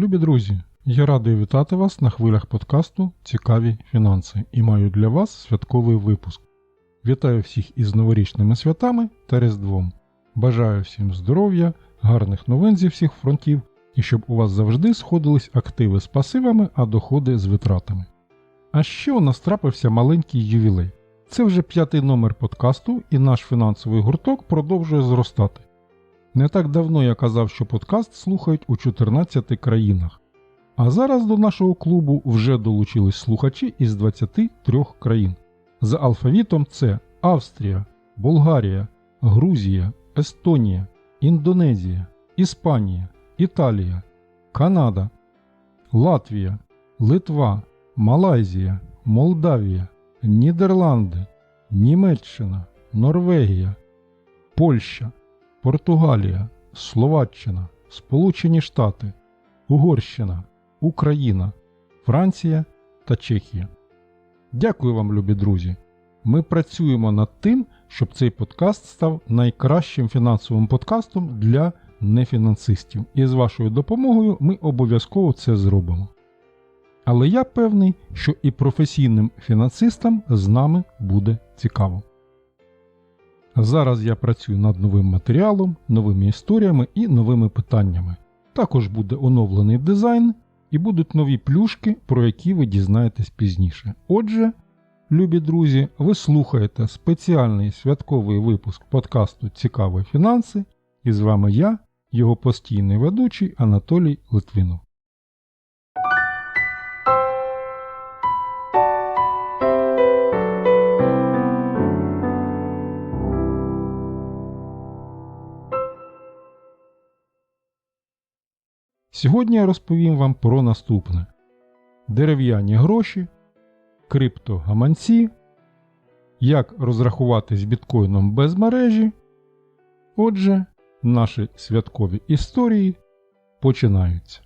Любі друзі, я радий вітати вас на хвилях подкасту Цікаві фінанси і маю для вас святковий випуск. Вітаю всіх із новорічними святами та Різдвом. Бажаю всім здоров'я, гарних новин зі всіх фронтів і щоб у вас завжди сходились активи з пасивами, а доходи з витратами. А ще у нас трапився маленький ювілей. Це вже п'ятий номер подкасту, і наш фінансовий гурток продовжує зростати. Не так давно я казав, що подкаст слухають у 14 країнах. А зараз до нашого клубу вже долучились слухачі із 23 країн. За алфавітом це Австрія, Болгарія, Грузія, Естонія, Індонезія, Іспанія, Італія, Канада, Латвія, Литва, Малайзія, Молдавія, Нідерланди, Німеччина, Норвегія, Польща, Португалія, Словаччина, Сполучені Штати, Угорщина, Україна, Франція та Чехія. Дякую вам, любі друзі! Ми працюємо над тим, щоб цей подкаст став найкращим фінансовим подкастом для нефінансистів, і з вашою допомогою ми обов'язково це зробимо. Але я певний, що і професійним фінансистам з нами буде цікаво. Зараз я працюю над новим матеріалом, новими історіями і новими питаннями. Також буде оновлений дизайн і будуть нові плюшки, про які ви дізнаєтесь пізніше. Отже, любі друзі, ви слухаєте спеціальний святковий випуск подкасту Цікаві фінанси, і з вами я, його постійний ведучий Анатолій Литвинов. Сьогодні я розповім вам про наступне: дерев'яні гроші, криптогаманці, як розрахуватись біткоїном без мережі. Отже, наші святкові історії починаються.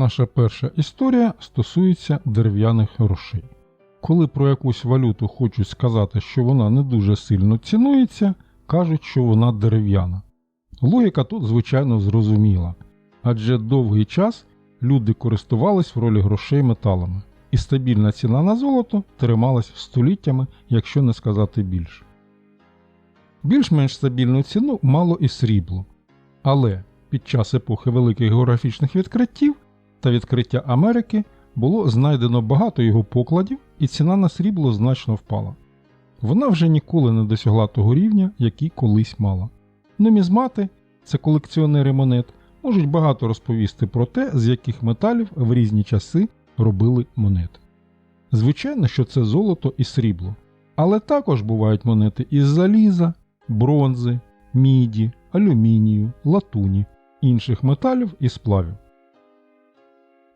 Наша перша історія стосується дерев'яних грошей. Коли про якусь валюту хочуть сказати, що вона не дуже сильно цінується, кажуть, що вона дерев'яна. Логіка тут, звичайно, зрозуміла, адже довгий час люди користувались в ролі грошей металами, і стабільна ціна на золото трималась століттями, якщо не сказати більше. Більш-менш стабільну ціну мало і срібло. Але під час епохи великих географічних відкриттів та відкриття Америки було знайдено багато його покладів, і ціна на срібло значно впала. Вона вже ніколи не досягла того рівня, який колись мала. Нумізмати, це колекціонери монет, можуть багато розповісти про те, з яких металів в різні часи робили монети. Звичайно, що це золото і срібло, але також бувають монети із заліза, бронзи, міді, алюмінію, латуні, інших металів і сплавів.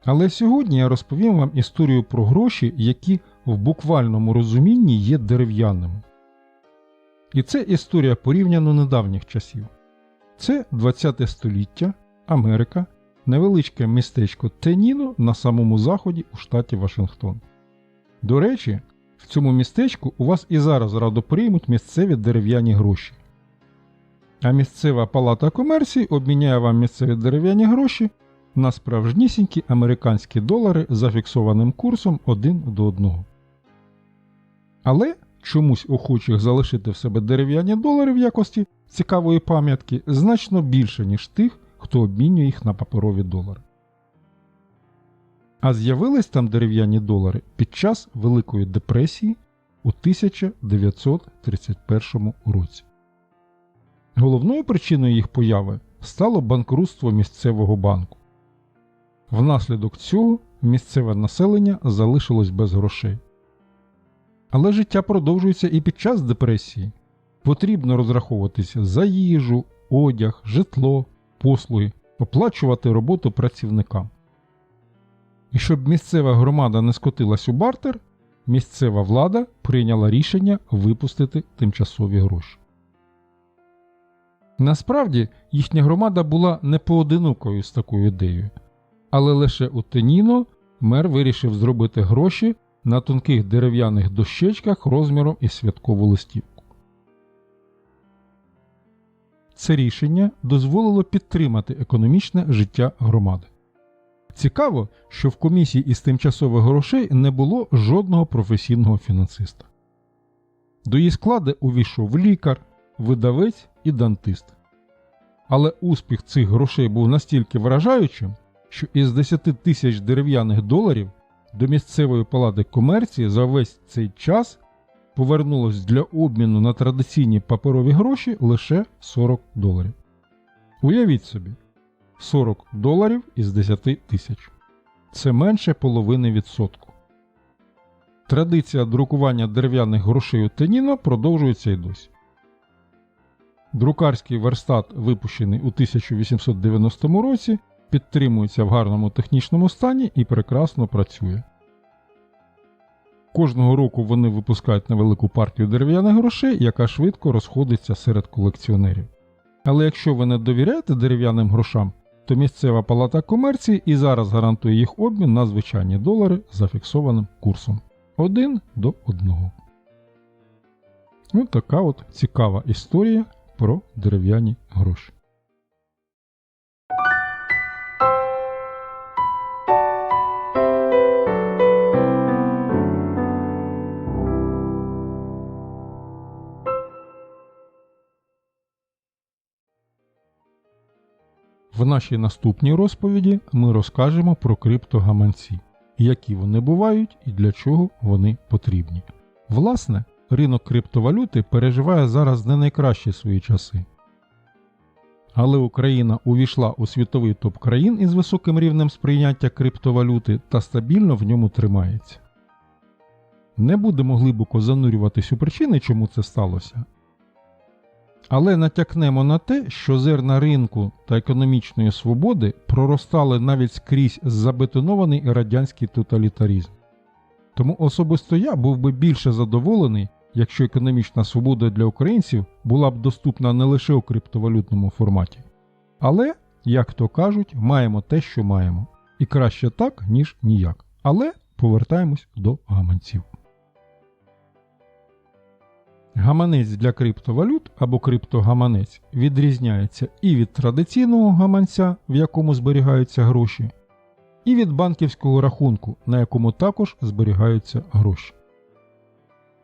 Але сьогодні я розповім вам історію про гроші, які в буквальному розумінні є дерев'яними. І це історія порівняно недавніх часів. Це 20 століття, Америка, невеличке містечко Теніно на самому заході у штаті Вашингтон. До речі, в цьому містечку у вас і зараз радо приймуть місцеві дерев'яні гроші. А місцева палата комерції обміняє вам місцеві дерев'яні гроші на справжнісінькі американські долари за фіксованим курсом 1 до 1. Але чомусь охочих залишити в себе дерев'яні долари в якості цікавої пам'ятки значно більше, ніж тих, хто обмінює їх на паперові долари. А з'явились там дерев'яні долари під час Великої депресії у 1931 році. Головною причиною їх появи стало банкрутство місцевого банку. Внаслідок цього місцеве населення залишилось без грошей. Але життя продовжується і під час депресії. Потрібно розраховуватися за їжу, одяг, житло, послуги, оплачувати роботу працівникам. І щоб місцева громада не скотилась у бартер, місцева влада прийняла рішення випустити тимчасові гроші. Насправді їхня громада була не поодинокою з такою ідеєю. Але лише у Теніно мер вирішив зробити гроші на тонких дерев'яних дощечках розміром із святкову листівку. Це рішення дозволило підтримати економічне життя громади. Цікаво, що в комісії із тимчасових грошей не було жодного професійного фінансиста. До її складу увійшов лікар, видавець і дантист. Але успіх цих грошей був настільки вражаючим, що із 10 тисяч дерев'яних доларів до місцевої палати комерції за весь цей час повернулось для обміну на традиційні паперові гроші лише 40 доларів. Уявіть собі, 40 доларів із 10 тисяч. Це менше половини відсотку. Традиція друкування дерев'яних грошей у Теніно продовжується й досі. Друкарський верстат, випущений у 1890 році, підтримується в гарному технічному стані і прекрасно працює. Кожного року вони випускають невелику партію дерев'яних грошей, яка швидко розходиться серед колекціонерів. Але якщо ви не довіряєте дерев'яним грошам, то місцева палата комерції і зараз гарантує їх обмін на звичайні долари за фіксованим курсом 1 до 1. Ось така от цікава історія про дерев'яні гроші. В нашій наступній розповіді ми розкажемо про криптогаманці, які вони бувають і для чого вони потрібні. Власне, ринок криптовалюти переживає зараз не найкращі свої часи. Але Україна увійшла у світовий топ країн із високим рівнем сприйняття криптовалюти та стабільно в ньому тримається. Не будемо глибоко занурюватись у причини, чому це сталося. Але натякнемо на те, що зерна ринку та економічної свободи проростали навіть скрізь забетонований радянський тоталітарізм. Тому особисто я був би більше задоволений, якщо економічна свобода для українців була б доступна не лише у криптовалютному форматі. Але, як то кажуть, маємо те, що маємо. І краще так, ніж ніяк. Але повертаємось до гаманців. Гаманець для криптовалют або криптогаманець відрізняється і від традиційного гаманця, в якому зберігаються гроші, і від банківського рахунку, на якому також зберігаються гроші.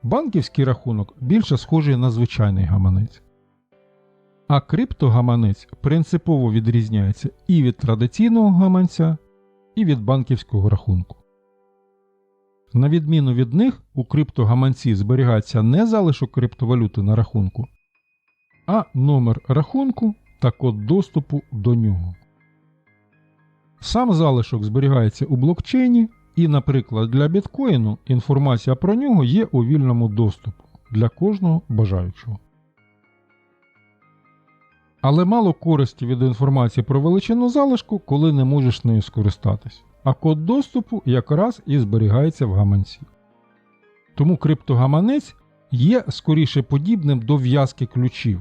Банківський рахунок більше схожий на звичайний гаманець. А криптогаманець принципово відрізняється і від традиційного гаманця, і від банківського рахунку. На відміну від них, у криптогаманці зберігається не залишок криптовалюти на рахунку, а номер рахунку та код доступу до нього. Сам залишок зберігається у блокчейні, і, наприклад, для біткоїну інформація про нього є у вільному доступу для кожного бажаючого. Але мало користі від інформації про величину залишку, коли не можеш нею скористатись а код доступу якраз і зберігається в гаманці. Тому криптогаманець є скоріше подібним до в'язки ключів,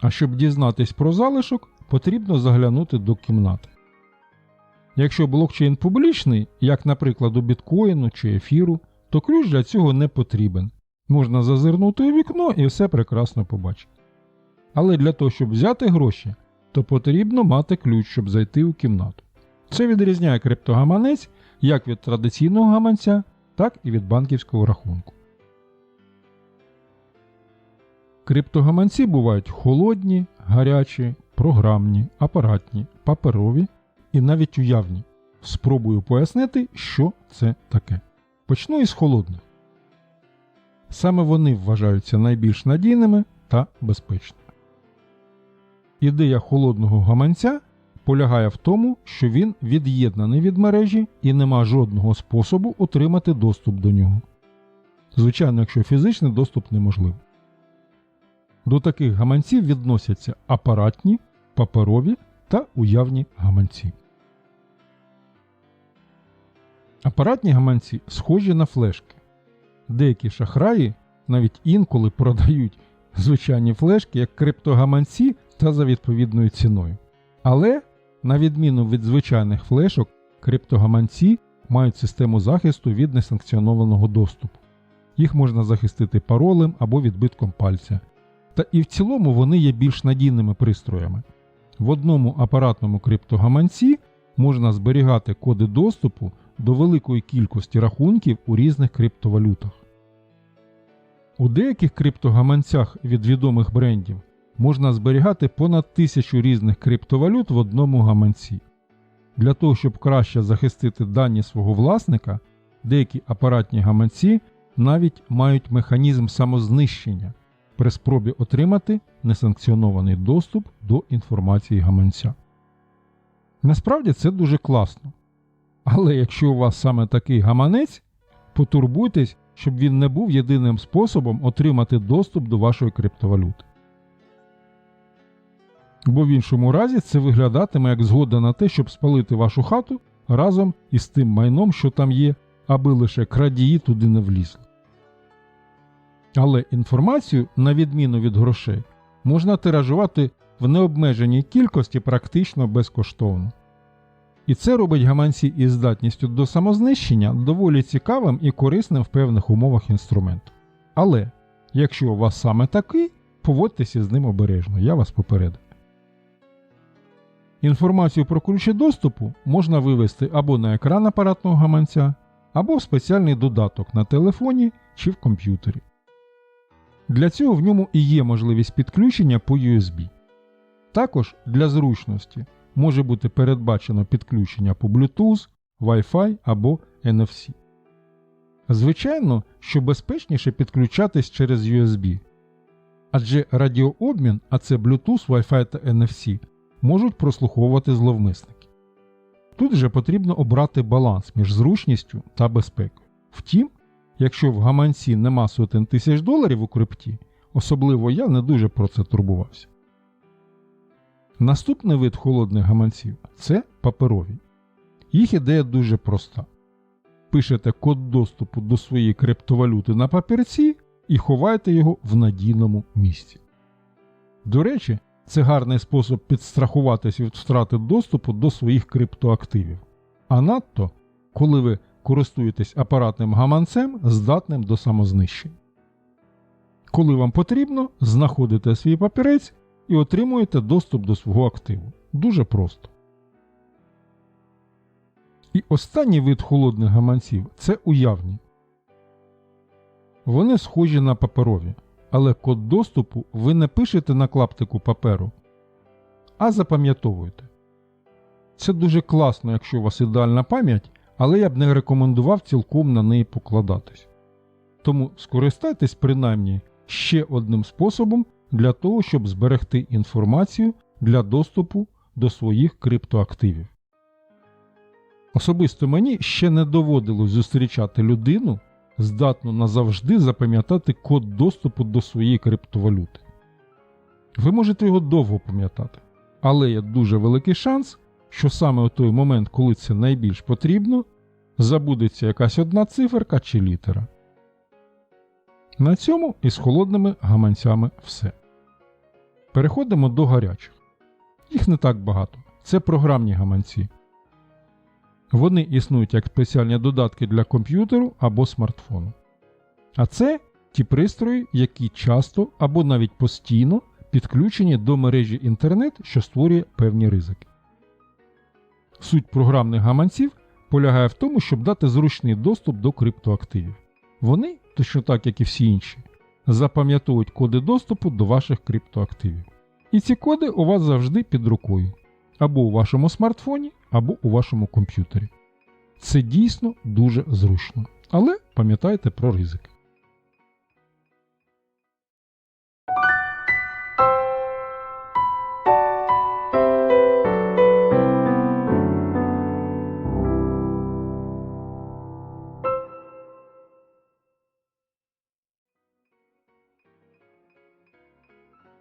а щоб дізнатись про залишок, потрібно заглянути до кімнати. Якщо блокчейн публічний, як, наприклад, у біткоїну чи ефіру, то ключ для цього не потрібен. Можна зазирнути у вікно і все прекрасно побачити. Але для того, щоб взяти гроші, то потрібно мати ключ, щоб зайти у кімнату. Це відрізняє криптогаманець як від традиційного гаманця, так і від банківського рахунку. Криптогаманці бувають холодні, гарячі, програмні, апаратні, паперові і навіть уявні. Спробую пояснити, що це таке. Почну із холодних. Саме вони вважаються найбільш надійними та безпечними. Ідея холодного гаманця полягає в тому, що він від'єднаний від мережі і нема жодного способу отримати доступ до нього. Звичайно, якщо фізичний доступ неможливий. До таких гаманців відносяться апаратні, паперові та уявні гаманці. Апаратні гаманці схожі на флешки. Деякі шахраї навіть інколи продають звичайні флешки як криптогаманці та за відповідною ціною. Але на відміну від звичайних флешок, криптогаманці мають систему захисту від несанкціонованого доступу. Їх можна захистити паролем або відбитком пальця. Та і в цілому вони є більш надійними пристроями. В одному апаратному криптогаманці можна зберігати коди доступу до великої кількості рахунків у різних криптовалютах. У деяких криптогаманцях від відомих брендів можна зберігати понад тисячу різних криптовалют в одному гаманці. Для того, щоб краще захистити дані свого власника, деякі апаратні гаманці навіть мають механізм самознищення при спробі отримати несанкціонований доступ до інформації гаманця. Насправді це дуже класно. Але якщо у вас саме такий гаманець, потурбуйтесь, щоб він не був єдиним способом отримати доступ до вашої криптовалюти. Бо в іншому разі це виглядатиме як згода на те, щоб спалити вашу хату разом із тим майном, що там є, аби лише крадії туди не влізли. Але інформацію, на відміну від грошей, можна тиражувати в необмеженій кількості практично безкоштовно. І це робить гаманці із здатністю до самознищення доволі цікавим і корисним в певних умовах інструментом. Але якщо у вас саме такий, поводьтеся з ним обережно, я вас попередив. Інформацію про ключі доступу можна вивести або на екран апаратного гаманця, або в спеціальний додаток на телефоні чи в комп'ютері. Для цього в ньому і є можливість підключення по USB. Також для зручності може бути передбачено підключення по Bluetooth, Wi-Fi або NFC. Звичайно, що безпечніше підключатись через USB. Адже радіообмін, а це Bluetooth, Wi-Fi та NFC, можуть прослуховувати зловмисники. Тут же потрібно обрати баланс між зручністю та безпекою. Втім, якщо в гаманці нема сотень тисяч доларів у крипті, особливо я не дуже про це турбувався. Наступний вид холодних гаманців це паперові. Їх ідея дуже проста. Пишете код доступу до своєї криптовалюти на папірці і ховаєте його в надійному місці. До речі, це гарний спосіб підстрахуватися від втрати доступу до своїх криптоактивів. А надто, коли ви користуєтесь апаратним гаманцем, здатним до самознищення. Коли вам потрібно, знаходите свій папірець і отримуєте доступ до свого активу. Дуже просто. І останній вид холодних гаманців це уявні. Вони схожі на паперові, але код доступу ви не пишете на клаптику паперу, а запам'ятовуєте. Це дуже класно, якщо у вас ідеальна пам'ять, але я б не рекомендував цілком на неї покладатись. Тому скористайтесь принаймні ще одним способом для того, щоб зберегти інформацію для доступу до своїх криптоактивів. Особисто мені ще не доводилось зустрічати людину, здатну назавжди запам'ятати код доступу до своєї криптовалюти. Ви можете його довго пам'ятати, але є дуже великий шанс, що саме у той момент, коли це найбільш потрібно, забудеться якась одна циферка чи літера. На цьому із холодними гаманцями все. Переходимо до гарячих. Їх не так багато. Це програмні гаманці. Вони існують як спеціальні додатки для комп'ютеру або смартфону. А це ті пристрої, які часто або навіть постійно підключені до мережі інтернет, що створює певні ризики. Суть програмних гаманців полягає в тому, щоб дати зручний доступ до криптоактивів. Вони, точно так як і всі інші, запам'ятовують коди доступу до ваших криптоактивів. І ці коди у вас завжди під рукою, або у вашому смартфоні, або у вашому комп'ютері. Це дійсно дуже зручно. Але пам'ятайте про ризики.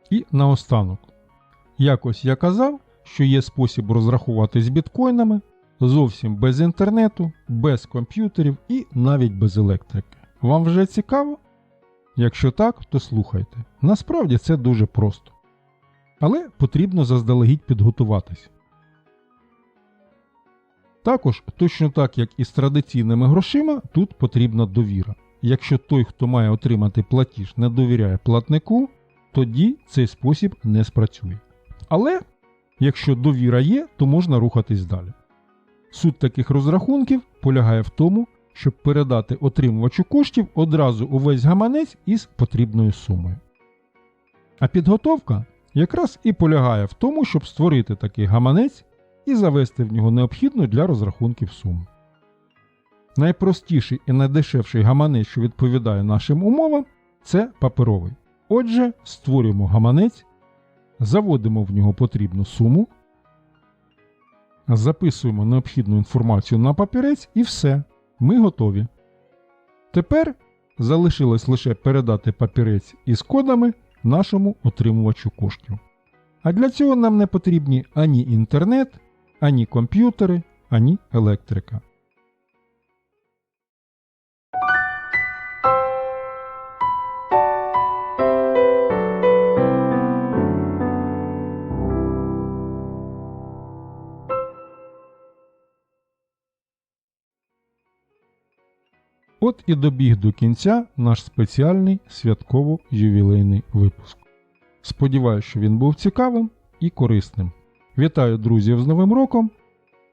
І наостанок. Якось я казав, що є спосіб розрахуватись біткоїнами зовсім без інтернету, без комп'ютерів і навіть без електрики. Вам вже цікаво? Якщо так, то слухайте. Насправді це дуже просто. Але потрібно заздалегідь підготуватись. Також, точно так як і з традиційними грошима, тут потрібна довіра. Якщо той, хто має отримати платіж, не довіряє платнику, тоді цей спосіб не спрацює. Але якщо довіра є, то можна рухатись далі. Суть таких розрахунків полягає в тому, щоб передати отримувачу коштів одразу увесь гаманець із потрібною сумою. А підготовка якраз і полягає в тому, щоб створити такий гаманець і завести в нього необхідну для розрахунків суму. Найпростіший і найдешевший гаманець, що відповідає нашим умовам, це паперовий. Отже, створюємо гаманець, заводимо в нього потрібну суму, записуємо необхідну інформацію на папірець і все. Ми готові. Тепер залишилось лише передати папірець із кодами нашому отримувачу коштів. А для цього нам не потрібні ані інтернет, ані комп'ютери, ані електрика. От і добіг до кінця наш спеціальний святково-ювілейний випуск. Сподіваюсь, що він був цікавим і корисним. Вітаю друзів з Новим роком!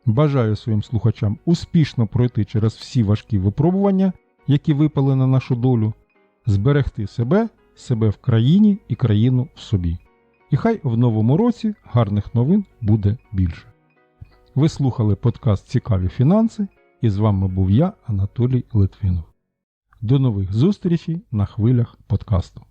Бажаю своїм слухачам успішно пройти через всі важкі випробування, які випали на нашу долю, зберегти себе, себе в країні і країну в собі. І хай в новому році гарних новин буде більше. Ви слухали подкаст Цікаві фінанси, і з вами був я, Анатолій Литвинов. До нових зустрічей на хвилях подкасту.